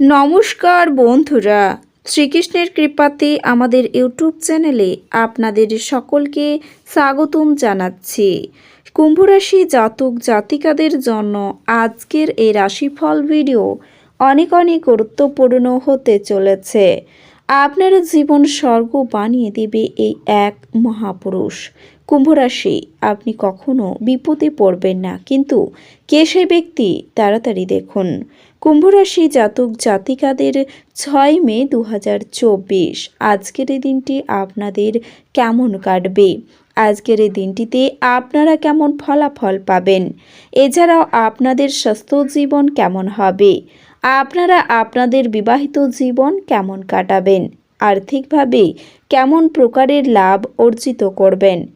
নমস্কার বন্ধুরা, শ্রীকৃষ্ণের কৃপাতে আমাদের ইউটিউব চ্যানেলে আপনাদের সকলকে স্বাগতম জানাচ্ছি। কুম্ভরাশি জাতক জাতিকাদের জন্য আজকের এই রাশিফল ভিডিও অনেক অনেক গুরুত্বপূর্ণ হতে চলেছে। আপনার জীবন স্বর্গ বানিয়ে দেবে এই এক মহাপুরুষ। কুম্ভরাশি, আপনি কখনো বিপদে পড়বেন না। কিন্তু কে সে ব্যক্তি, তাড়াতাড়ি দেখুন। কুম্ভরাশি জাতক জাতিকাদের ছয় মে দু হাজার চব্বিশ। আজকের এই দিনটি আপনাদের কেমন কাটবে? আজকের এই দিনটিতে আপনারা কেমন ফলাফল পাবেন? এছাড়াও আপনাদের স্বাস্থ্য জীবন কেমন হবে? আপনারা আপনাদের বিবাহিত জীবন কেমন কাটাবেন? আর্থিকভাবে কেমন প্রকারের লাভ অর্জিত করবেন?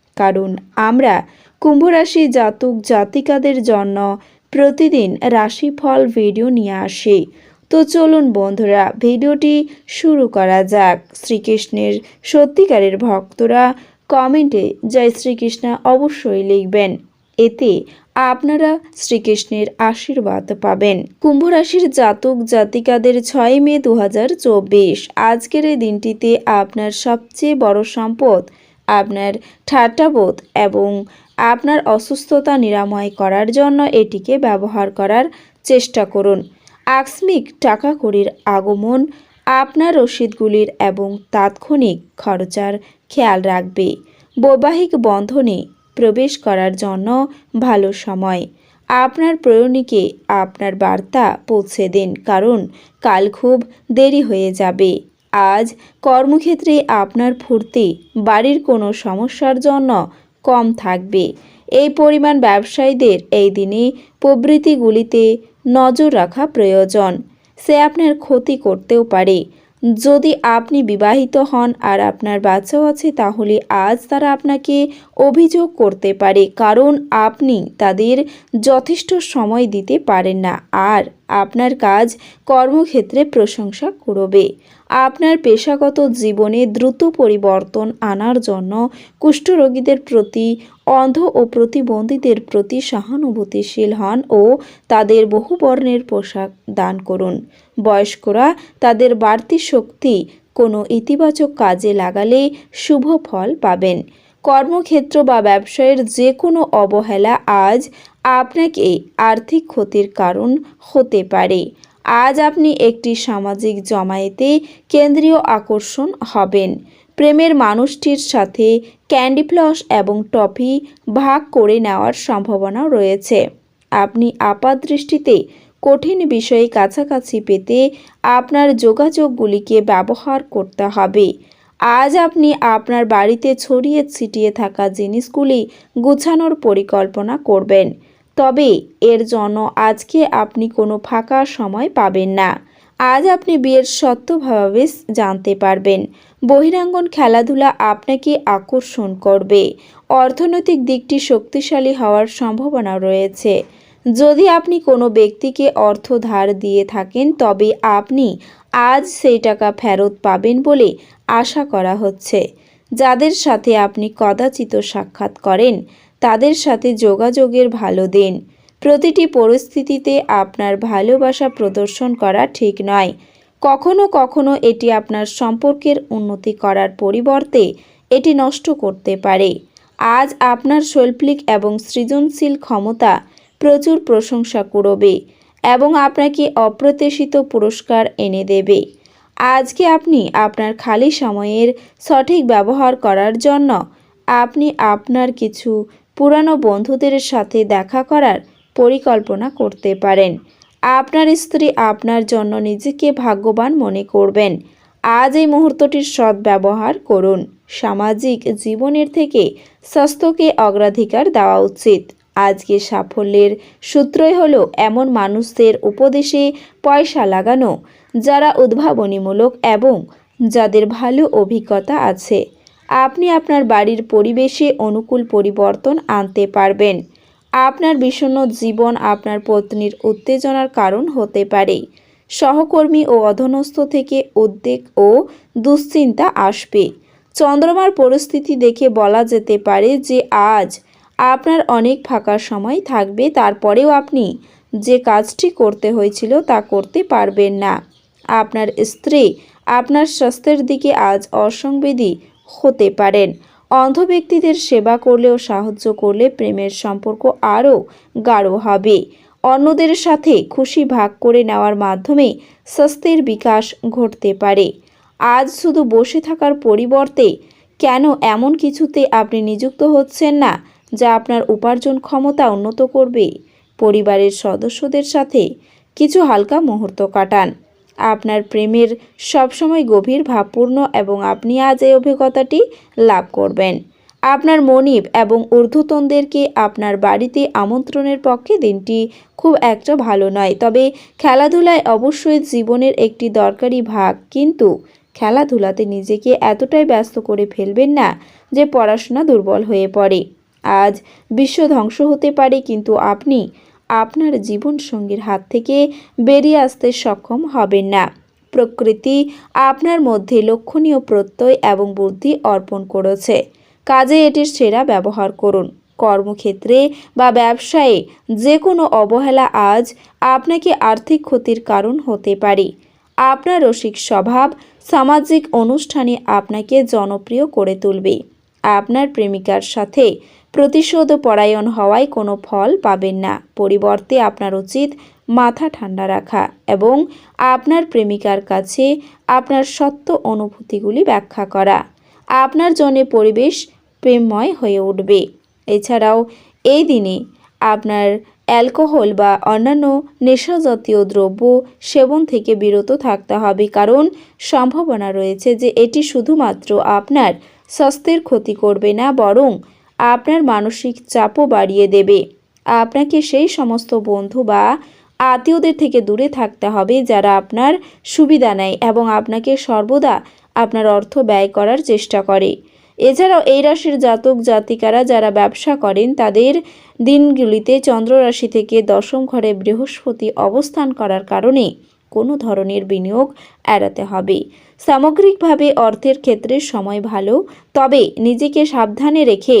কারণ আমরা কুম্ভরাশি জাতক জাতিকাদের জন্য প্রতিদিন রাশিফল ভিডিও নিয়ে আসি। তো চলুন বন্ধুরা, ভিডিওটি শুরু করা যাক। শ্রীকৃষ্ণের সত্যিকারের ভক্তরা কমেন্টে জয় শ্রীকৃষ্ণ অবশ্যই লিখবেন। এতে আপনারা শ্রীকৃষ্ণের আশীর্বাদ পাবেন। কুম্ভ রাশির জাতক জাতিকাদের ছয় মে দু হাজার চব্বিশ। আজকের এই দিনটিতে আপনার সবচেয়ে বড় সম্পদ আপনার ঠাট্টাবোধ এবং আপনার অসুস্থতা নিরাময় করার জন্য এটিকে ব্যবহার করার চেষ্টা করুন। আকস্মিক টাকা কড়ির আগমন আপনার রসিদগুলির এবং তাৎক্ষণিক খরচার খেয়াল রাখবে। বৈবাহিক বন্ধনে প্রবেশ করার জন্য ভালো সময়। আপনার প্রয়োজনীকে আপনার বার্তা পৌঁছে দিন, কারণ কাল খুব দেরি হয়ে যাবে। আজ কর্মক্ষেত্রে আপনার ফুর্তি বাড়ির কোনো সমস্যার জন্য কম থাকবে। এই পরিমাণ ব্যবসায়ীদের এই দিনে প্রবৃত্তিগুলিতে নজর রাখা প্রয়োজন। সে আপনার ক্ষতি করতেও পারে। যদি আপনি বিবাহিত হন আর আপনার বাচ্চাও আছে, তাহলে আজ তারা আপনাকে অভিযোগ করতে পারে, কারণ আপনি তাদের যথেষ্ট সময় দিতে পারেন না। আর আপনার কাজ কর্মক্ষেত্রে প্রশংসা করবে আপনার পেশাগত জীবনে দ্রুত পরিবর্তন আনার জন্য কুষ্ঠরোগীদের প্রতি, অন্ধ ও প্রতিবন্ধীদের প্রতি সহানুভূতিশীল হন ও তাদের বহু বর্ণের পোশাক দান করুন। বয়স্করা তাদের বাড়তি শক্তি কোনো ইতিবাচক কাজে লাগালে শুভ ফল পাবেন। কর্মক্ষেত্র বা ব্যবসায়ের যে কোনো অবহেলা আজ আপনাকে আর্থিক ক্ষতির কারণ হতে পারে। আজ আপনি একটি সামাজিক জমায়েতে কেন্দ্রীয় আকর্ষণ হবেন। প্রেমের মানুষটির সাথে ক্যান্ডি ফ্লস এবং টফি ভাগ করে নেওয়ার সম্ভাবনা রয়েছে। আপনি আপাতদৃষ্টিতে কঠিন বিষয়ে কাছাকাছি পেতে আপনার যোগাযোগগুলিকে ব্যবহার করতে হবে। আজ আপনি আপনার বাড়িতে ছড়িয়ে ছিটিয়ে থাকা জিনিসগুলি গুছানোর পরিকল্পনা করবেন। তবে এর জন্য আজকে আপনি কোনো ফাঁকা সময় পাবেন না। আজ আপনি বিয়ের সত্যভাবে জানতে পারবেন। বহিরাঙ্গন খেলাধুলা আপনাকে আকর্ষণ করবে। অর্থনৈতিক দিকটি শক্তিশালী হওয়ার সম্ভাবনা রয়েছে। যদি আপনি কোনো ব্যক্তিকে অর্থ ধার দিয়ে থাকেন, তবে আপনি আজ সেই টাকা ফেরত পাবেন বলে আশা করা হচ্ছে। যাদের সাথে আপনি কদাচিত সাক্ষাৎ করেন তাদের সাথে যোগাযোগের ভালো দিন। প্রতিটি পরিস্থিতিতে আপনার ভালোবাসা প্রদর্শন করা ঠিক নয়। কখনো কখনো এটি আপনার সম্পর্কের উন্নতি করার পরিবর্তে এটি নষ্ট করতে পারে। আজ আপনার শৈল্পিক এবং সৃজনশীল ক্ষমতা প্রচুর প্রশংসা করবে এবং আপনাকে অপ্রত্যাশিত পুরস্কার এনে দেবে। আজকে আপনি আপনার খালি সময়ের সঠিক ব্যবহার করার জন্য আপনি আপনার কিছু পুরানো বন্ধুদের সাথে দেখা করার পরিকল্পনা করতে পারেন। আপনার স্ত্রী আপনার জন্য নিজেকে ভাগ্যবান মনে করবেন। আজ এই মুহূর্তটির সদ্ব্যবহার করুন। সামাজিক জীবনের থেকে স্বাস্থ্যকে অগ্রাধিকার দেওয়া উচিত। আজকে সাফল্যের সূত্রই হলো এমন মানুষদের উপদেশে পয়সা লাগানো, যারা উদ্ভাবনীমূলক এবং যাদের ভালো অভিজ্ঞতা আছে। আপনি আপনার বাড়ির পরিবেশে অনুকূল পরিবর্তন আনতে পারবেন। আপনার বিষণ্ণ জীবন আপনার পত্নীর উত্তেজনার কারণ হতে পারে। সহকর্মী ও অধনস্থ থেকে উদ্বেগ ও দুশ্চিন্তা আসবে। চন্দ্রমার পরিস্থিতি দেখে বলা যেতে পারে যে আজ আপনার অনেক ফাঁকা সময় থাকবে, তারপরেও আপনি যে কাজটি করতে হয়েছিল তা করতে পারবেন না। আপনার স্ত্রী আপনার স্বাস্থ্যের দিকে আজ অসংবেদী হতে পারেন। অন্ধ ব্যক্তিদের সেবা করলে ও সাহায্য করলে প্রেমের সম্পর্ক আরও গাঢ় হবে। অন্যদের সাথে খুশি ভাগ করে নেওয়ার মাধ্যমে স্বাস্থ্যের বিকাশ ঘটতে পারে। আজ শুধু বসে থাকার পরিবর্তে কেন এমন কিছুতে আপনি নিযুক্ত হচ্ছেন না, যা আপনার উপার্জন ক্ষমতা উন্নত করবে? পরিবারের সদস্যদের সাথে কিছু হালকা মুহূর্ত কাটান। আপনার প্রেমের সবসময় গভীর, ভাবপূর্ণ এবং আপনি আজ এই অভিজ্ঞতাটি লাভ করবেন। আপনার মনিব এবং ঊর্ধ্বতনদেরকে আপনার বাড়িতে আমন্ত্রণের পক্ষে দিনটি খুব একটা ভালো নয়। তবে খেলাধুলায় অবশ্যই জীবনের একটি দরকারি ভাগ। কিন্তু খেলাধুলাতে নিজেকে এতটাই ব্যস্ত করে ফেলবেন না যে পড়াশোনা দুর্বল হয়ে পড়ে। আজ বিশ্ব ধ্বংস হতে পারে, কিন্তু আপনি আপনার জীবনসঙ্গীর হাত থেকে বেরিয়ে আসতে সক্ষম হবেন না। প্রকৃতি আপনার মধ্যে লক্ষণীয় প্রত্যয় এবং বুদ্ধি অর্পণ করেছে। কাজে এটির সেরা ব্যবহার করুন। কর্মক্ষেত্রে বা ব্যবসায়ে যে কোনো অবহেলা আজ আপনাকে আর্থিক ক্ষতির কারণ হতে পারে। আপনার রসিক স্বভাব সামাজিক অনুষ্ঠানে আপনাকে জনপ্রিয় করে তুলবে। আপনার প্রেমিকার সাথে প্রতিশোধ পরায়ণ হওয়ায় কোনো ফল পাবেন না। পরিবর্তে আপনার উচিত মাথা ঠান্ডা রাখা এবং আপনার প্রেমিকার কাছে আপনার সত্য অনুভূতিগুলি ব্যাখ্যা করা। আপনার জন্য পরিবেশ প্রেমময় হয়ে উঠবে। এছাড়াও এই দিনে আপনার অ্যালকোহল বা অন্যান্য নেশাজাতীয় দ্রব্য সেবন থেকে বিরত থাকতে হবে কারণ সম্ভাবনা রয়েছে যে এটি শুধুমাত্র আপনার স্বাস্থ্যের ক্ষতি করবে না, বরং আপনার মানসিক চাপও বাড়িয়ে দেবে। আপনাকে সেই সমস্ত বন্ধু বা আত্মীয়দের থেকে দূরে থাকতে হবে যারা আপনার সুবিধা নেয় এবং আপনাকে সর্বদা আপনার অর্থ ব্যয় করার চেষ্টা করে। এছাড়াও এই রাশির জাতক জাতিকারা যারা ব্যবসা করেন, তাদের দিনগুলিতে চন্দ্র রাশি থেকে দশম ঘরে বৃহস্পতি অবস্থান করার কারণে কোনো ধরনের বিনিয়োগ এড়াতে হবে। সামগ্রিকভাবে অর্থের ক্ষেত্রে সময় ভালো, তবে নিজেকে সাবধানে রেখে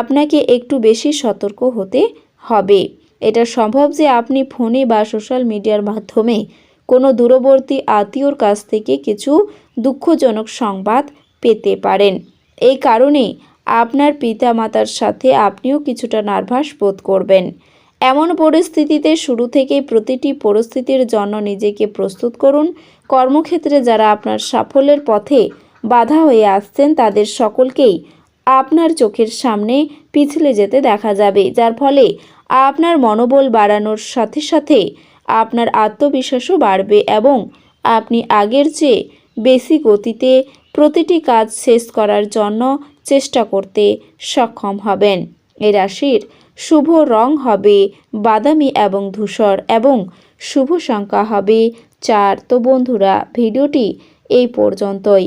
আপনাকে একটু বেশি সতর্ক হতে হবে। এটা সম্ভব যে আপনি ফোনে বা সোশ্যাল মিডিয়ার মাধ্যমে কোনো দূরবর্তী আত্মীয়র কাছ থেকে কিছু দুঃখজনক সংবাদ পেতে পারেন। এই কারণে আপনার পিতামাতার সাথে আপনিও কিছুটা নার্ভাস বোধ করবেন। এমন পরিস্থিতিতে শুরু থেকেই প্রতিটি পরিস্থিতির জন্য নিজেকে প্রস্তুত করুন। কর্মক্ষেত্রে যারা আপনার সাফল্যের পথে বাধা হয়ে আসছেন, তাদের সকলকেই আপনার চোখের সামনে পিছলে যেতে দেখা যাবে, যার ফলে আপনার মনোবল বাড়ানোর সাথে সাথে আপনার আত্মবিশ্বাসও বাড়বে এবং আপনি আগের চেয়ে বেশি গতিতে প্রতিটি কাজ শেষ করার জন্য চেষ্টা করতে সক্ষম হবেন। এ রাশির শুভ রং হবে বাদামি এবং ধূসর এবং শুভ সংখ্যা হবে চার। তো বন্ধুরা, ভিডিওটি এই পর্যন্তই।